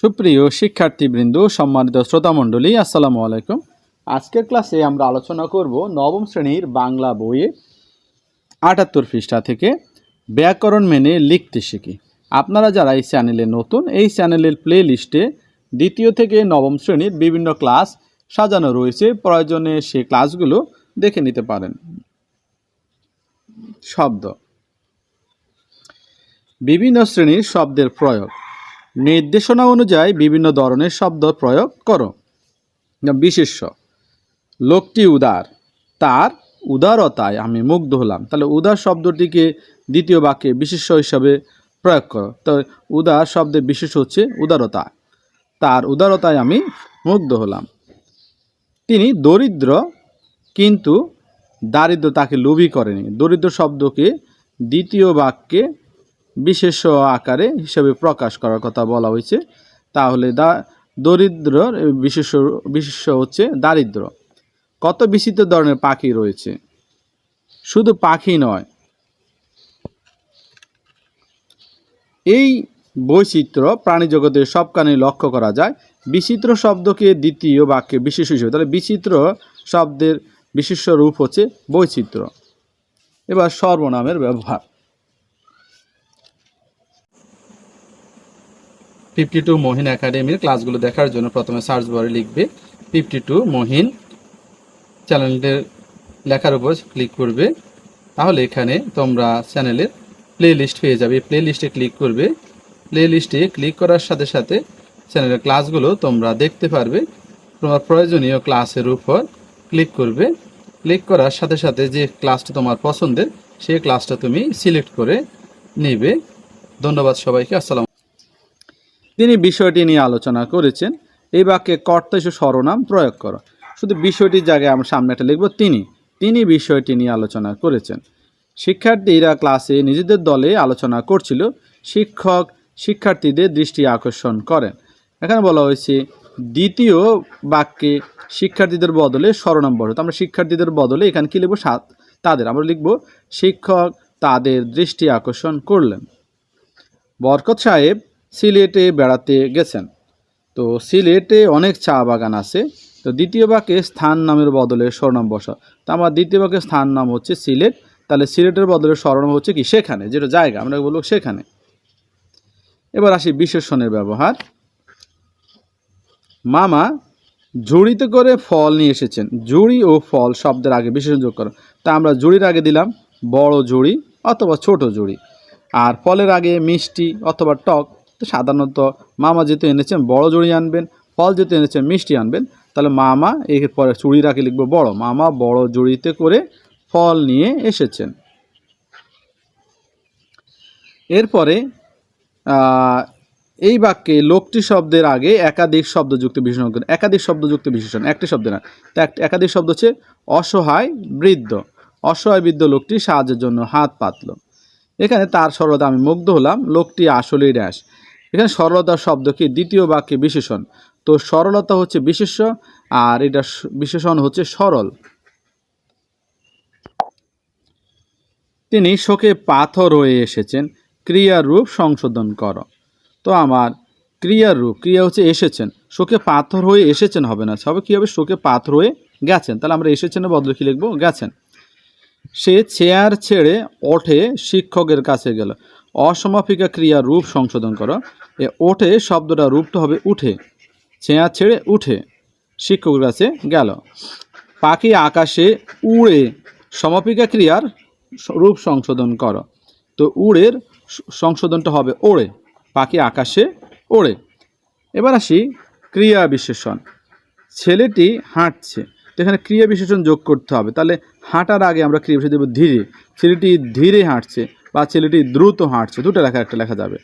সুপ্রিয় শিক্ষার্থীবৃন্দ, সম্মানিত শ্রোতামণ্ডলী, আসসালামু আলাইকুম। আজকের ক্লাসে আমরা আলোচনা করব নবম শ্রেণির বাংলা বইয়ে আটাত্তর পৃষ্ঠা থেকে ব্যাকরণ মেনে লিখতে শিখি। আপনারা যারা এই চ্যানেলে নতুন, এই চ্যানেলের প্লে লিস্টে দ্বিতীয় থেকে নবম শ্রেণির বিভিন্ন ক্লাস সাজানো রয়েছে, প্রয়োজনে সে ক্লাসগুলো দেখে নিতে পারেন। শব্দ। বিভিন্ন শ্রেণির শব্দের প্রয়োগ। নির্দেশনা অনুযায়ী বিভিন্ন ধরনের শব্দ প্রয়োগ করো। বিশেষ্য, লোকটি উদার, তার উদারতায় আমি মুগ্ধ হলাম। তাহলে উদার শব্দটিকে দ্বিতীয় বাক্যে বিশেষ্য হিসাবে প্রয়োগ করো। তো উদার শব্দের বিশেষ হচ্ছে উদারতা। তার উদারতায় আমি মুগ্ধ হলাম। তিনি দরিদ্র, কিন্তু দারিদ্র তাকে লোভী করেনি। দরিদ্র শব্দকে দ্বিতীয় বাক্যে বিশেষ আকারে হিসেবে প্রকাশ করার কথা বলা হয়েছে। তাহলে দা, দরিদ্র বিশেষ বিশেষ হচ্ছে দারিদ্র। কত বিচিত্র ধরনের পাখি রয়েছে? শুধু পাখি নয়। এই বৈচিত্র্য প্রাণী জগতের সবখানে লক্ষ্য করা যায়। বিচিত্র শব্দকে দ্বিতীয় বাক্যে বিশেষ হিসেবে, তাহলে বিচিত্র শব্দের বিশেষ রূপ হচ্ছে বৈচিত্র্য। এবার সর্বনামের ব্যবহার। ফিফটি টু মহিন একাডেমির ক্লাসগুলো দেখার জন্য প্রথমে সার্চ বারে লিখবে ফিফটি টু মহিন চ্যানেলটির লেখার উপর ক্লিক করবে। তাহলে এখানে তোমরা চ্যানেলের প্লে লিস্ট পেয়ে যাবে। প্লে লিস্টে ক্লিক করবে। প্লে লিস্টে ক্লিক করার সাথে সাথে চ্যানেলের ক্লাসগুলো তোমরা দেখতে পারবে। তোমার প্রয়োজনীয় ক্লাসের উপর ক্লিক করবে। ক্লিক করার সাথে সাথে যে ক্লাসটা তোমার পছন্দের, সেই ক্লাসটা তুমি সিলেক্ট করে নেবে। ধন্যবাদ সবাইকে। আসসালাম তিনি বিষয়টি নিয়ে আলোচনা করেছেন। এই বাক্যে কর্তা হিসেবে সর্বনাম প্রয়োগ করো। শুধু বিষয়টির জায়গায় আমরা সামনে একটা লিখব তিনি। তিনি বিষয়টি নিয়ে আলোচনা করেছেন। শিক্ষার্থীরা ক্লাসে নিজেদের দলে আলোচনা করছিল। শিক্ষক শিক্ষার্থীদের দৃষ্টি আকর্ষণ করেন। এখানে বলা হয়েছে, দ্বিতীয় বাক্যে শিক্ষার্থীদের বদলে সর্বনাম বড়। আমরা শিক্ষার্থীদের বদলে এখানে কী লিখব? সাত। তাদের। আমরা লিখব, শিক্ষক তাদের দৃষ্টি আকর্ষণ করলেন। বরকত সাহেব সিলেটে বেড়াতে গেছেন। তো সিলেটে অনেক চা বাগান আছে। তো দ্বিতীয় বাক্যে স্থান নামের বদলে স্বরনাম বসা। তো আমার দ্বিতীয় বাক্যে স্থান নাম হচ্ছে সিলেট। তাহলে সিলেটের বদলে স্বরনাম হচ্ছে কি? সেখানে, যেটা জায়গা, আমরা বলব সেখানে। এবার আসি বিশেষণের ব্যবহার। মামা, ঝুড়িতে করে ফল নিয়ে এসেছেন। ঝুড়ি ও ফল শব্দের আগে বিশেষণ যোগ করো। তা আমরা ঝুড়ির আগে দিলাম বড় ঝুড়ি অথবা ছোট ঝুড়ি। আর ফলের আগে মিষ্টি অথবা টক সাধারণত মামা যেহেতু এনেছেন, বড় জড়ি আনবেন, ফল যেহেতু এনেছেন, মিষ্টি আনবেন, তাহলে মামা এরপরে চুড়ির আগে লিখব বড়। মামা বড় জড়িতে করে ফল নিয়ে এসেছেন। এরপরে এই বাক্যে লোকটি শব্দের আগে একাধিক শব্দযুক্ত বিশেষণ। একাধিক শব্দযুক্ত বিশেষণ একটি শব্দ না। তো একাধিক শব্দ হচ্ছে অসহায় বৃদ্ধ। অসহায় বৃদ্ধ লোকটি সাহায্যের জন্য হাত পাতল। এখানে তার সরলতা আমি মুগ্ধ হলাম, লোকটি আসলেই ড্যাশ এখানে সরলতা শব্দ কি? দ্বিতীয় বাক্যে বিশেষণ। তো সরলতা হচ্ছে বিশেষ্য, আর এটা বিশেষণ হচ্ছে সরল। তিনি শোকে পাথর হয়ে এসেছেন ক্রিয়ার রূপ সংশোধন করো। তো আমার ক্রিয়ার রূপ ক্রিয়া হচ্ছে এসেছেন। শোকে পাথর হয়ে এসেছেন হবে না, হবে কী হবে? শোকে পাথর হয়ে গেছেন। তাহলে আমরা এসেছেনের বদলে কী লিখব? গেছেন। সে চেয়ার ছেড়ে ওঠে শিক্ষকের কাছে গেল। অসমাপিকা ক্রিয়ার রূপ সংশোধন করো। এ ওঠে শব্দটা রূপটা হবে উঠে চেয়ার ছেড়ে উঠে, শিক্ষকের কাছে গেল। পাখি আকাশে উড়ে সমাপিকা ক্রিয়ার রূপ সংশোধন করো। তো উড়ের সংশোধনটা হবে ওড়ে, পাখি আকাশে ওড়ে। এবার আসি ক্রিয়া বিশেষণ। ছেলেটি হাঁটছে, তো এখানে ক্রিয়া বিশেষণ যোগ করতে হবে। তাহলে হাঁটার আগে আমরা ক্রিয়া বিশেষণ দেবো ধীরে। ছেলেটি ধীরে হাঁটছে বা ছেলেটি দ্রুত হাঁটছে, দুটো লেখা, একটা লেখা যাবে।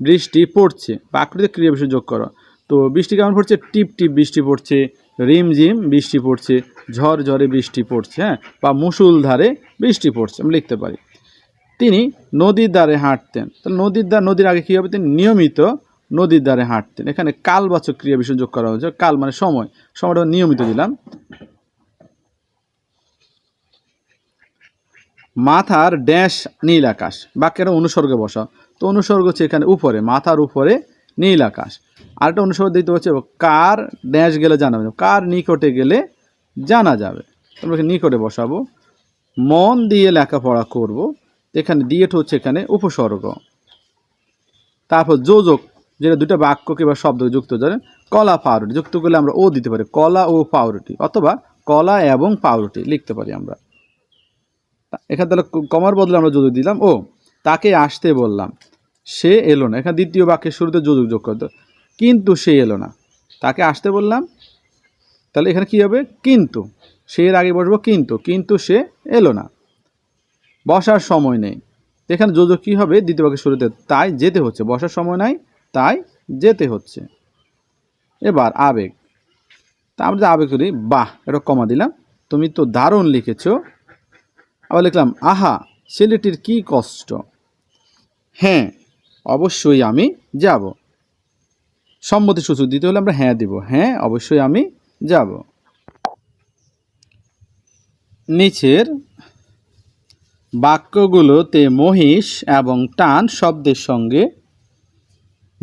বৃষ্টি পড়ছে প্রাকৃতিক ক্রিয়া বিশেষণ যোগ করো। তো বৃষ্টি কেমন পড়ছে? টিপ টিপ বৃষ্টি পড়ছে রিমঝিম বৃষ্টি পড়ছে, ঝড়, ঝড়ে বৃষ্টি পড়ছে হ্যাঁ? বা মুসুলধারে বৃষ্টি পড়ছে আমি লিখতে পারি। তিনি নদীর ধারে হাঁটতেন। তাহলে নদীর ধার, নদীর আগে কী হবে? তিনি নিয়মিত নদীর ধারে হাঁটতেন। এখানে কালবাচক ক্রিয়া বিশেষ যোগ করা হয়েছে। কাল মানে সময়। সময়টা নিয়মিত দিলাম। মাথার ড্যাশ নীল আকাশ। বাক্যের অনুসর্গে বসা। তো অনুসর্গ হচ্ছে এখানে উপরে, মাথার উপরে নীল আকাশ। আরেকটা অনুসর্গ দিতে হচ্ছে কার ড্যাশ গেলে জানা যাবে কার নিকটে গেলে জানা যাবে। তোমরা নিকটে বসাবো। মন দিয়ে লেখাপড়া করব। এখানে দিয়েটা হচ্ছে এখানে উপসর্গ। তারপর যোজক, যেটা দুটো বাক্য কিংবা শব্দ যুক্ত ধরে কলা, পাউরুটি। যুক্ত করলে আমরা ও দিতে পারি, কলা ও পাউরুটি, অথবা কলা এবং পাউরুটি লিখতে পারি আমরা। এখানে তাহলে কমার বদলে আমরা যোজক দিলাম। ও, তাকে আসতে বললাম। সে এলো না। এখানে দ্বিতীয় বাক্যের শুরুতে যোজক যোগ করতো কিন্তু সে এলো না। তাকে আসতে বললাম। তাহলে এখানে কি হবে? কিন্তু। সে এর আগে বসবো, কিন্তু। কিন্তু সে এলো না। বসার সময় নেই। এখানে যোজক কী হবে? দ্বিতীয় বাক্যের শুরুতে তাই যেতে হচ্ছে। বসার সময় নাই, তাই যেতে হচ্ছে। এবার আবেগ। তা আমরা যে আবেগ করি, বাহ, এটা কমা দিলাম। তুমি তো দারুণ লিখেছো। আবার লিখলাম, আহা, ছেলেটির কি কষ্ট? হ্যাঁ অবশ্যই আমি যাব। সম্মতি সূচক দিতে হলে আমরা হ্যাঁ দিব। হ্যাঁ অবশ্যই আমি যাব। নিচের বাক্যগুলোতে মহিষ এবং টান শব্দের সঙ্গে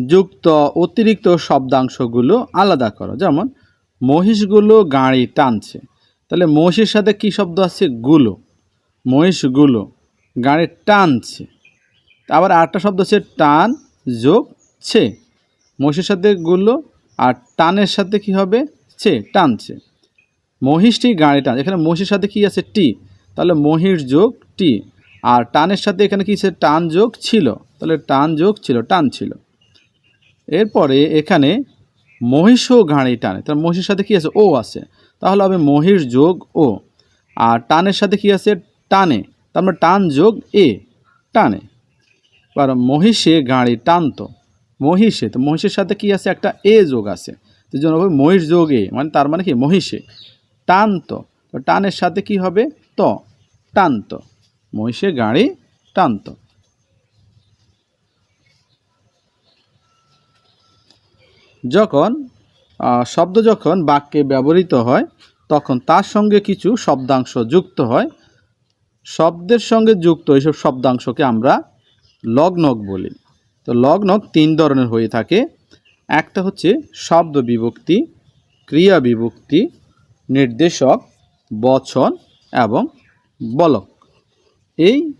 যুক্ত অতিরিক্ত শব্দাংশগুলো আলাদা করো। যেমন, মহিষগুলো গাড়ি টানছে। তাহলে মহিষের সাথে কি শব্দ আছে? গুলো। মহিষগুলো গাড়ি টানছে আবার আরেকটা শব্দ হচ্ছে টান যোগ ছে। মহিষের সাথে গুলো আর টানের সাথে কি হবে? ছে টানছে মহিষটি গাড়ি টান। এখানে মহিষের সাথে কি আছে? টি। তাহলে মহিষ যোগ টি। আর টানের সাথে এখানে কি আছে টান যোগ ছিল। তাহলে টান যোগ ছিল, টান ছিল। এরপরে এখানে মহিষও গাড়ি টানে। তাহলে মহিষের সাথে কি আছে? ও আছে। তাহলে হবে মহিষ যোগ ও। আর টানের সাথে কি আছে? টানে, তার মানে টান যোগ এ, টানে। এবার মহিষে গাড়ি টানতো, মহিষে, তো মহিষের সাথে কি আছে? একটা এ যোগ আছে। তো জন্য মহিষ যোগ এ মানে তার মানে কি? মহিষে। টানতো, তো টানের সাথে কি হবে? ত, টানতো। মহিষে গাড়ি টানতো। যখন শব্দ যখন বাক্যে ব্যবহৃত হয়, তখন তার সঙ্গে কিছু শব্দাংশ যুক্ত হয়। শব্দের সঙ্গে যুক্ত এইসব শব্দাংশকে আমরা লগ্নক বলি। তো লগ্নক তিন ধরনের হয়ে থাকে। একটা হচ্ছে শব্দ বিভক্তি, ক্রিয়া বিভক্তি, নির্দেশক, বচন এবং বলক। এই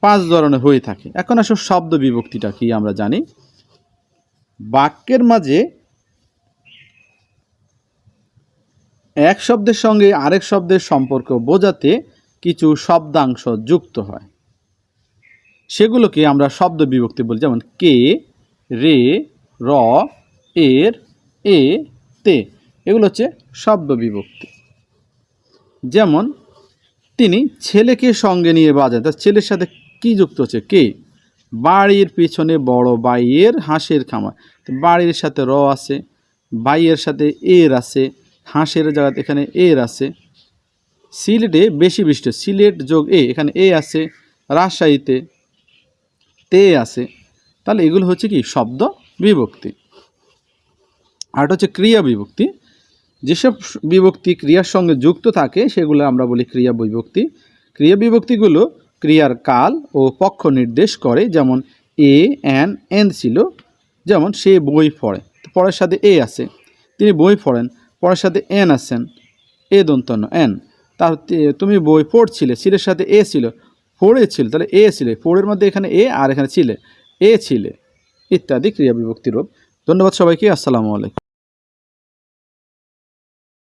পাঁচ ধরনের হয়ে থাকে। এখন আসলে শব্দ বিভক্তিটা কি আমরা জানি। বাক্যের মাঝে এক শব্দের সঙ্গে আরেক শব্দের সম্পর্ক বোঝাতে কিছু শব্দাংশ যুক্ত হয়। সেগুলোকে আমরা শব্দ বিভক্তি বলি, যেমন কে, রে, র, এর, এ, তে। এগুলো হচ্ছে শব্দ বিভক্তি। যেমন তিনি ছেলেকে সঙ্গে নিয়ে বাজান তার ছেলের সাথে কি যুক্ত হচ্ছে? কে? বাড়ির পিছনে বড় বাইয়ের হাঁসের খামার। বাড়ির সাথে র আছে, বাইয়ের সাথে এর আছে, হাঁসের জায়গাতে এখানে এর আছে। সিলেটে বেশি বৃষ্টি সিলেট যোগ এ, এখানে এ আছে, রাজশাহীতে তে আছে। তাহলে এগুলো হচ্ছে কি? শব্দ বিভক্তি। আর হচ্ছে ক্রিয়া বিভক্তি। যেসব বিভক্তি ক্রিয়ার সঙ্গে যুক্ত থাকে, সেগুলো আমরা বলি ক্রিয়া বিভক্তি। ক্রিয়া বিভক্তিগুলো ক্রিয়ার কাল ও পক্ষ নির্দেশ করে, যেমন এ, এন এন ছিল, যেমন সে বই পড়ে। পড়ার সাথে এ আছে। তিনি বই পড়েন পড়ার সাথে এন আছেন, এ দন্তন্য, এন। তার তুমি বই পড়ছিলে ছিলের সাথে এ ছিল পড়েছিল তাহলে এ ছিলে। পড়ের মধ্যে এখানে এ আর এখানে ছিলে এ ছিলে। ইত্যাদি ক্রিয়া বিভক্তি রূপ। ধন্যবাদ সবাইকে, আসসালামু আলাইকুম।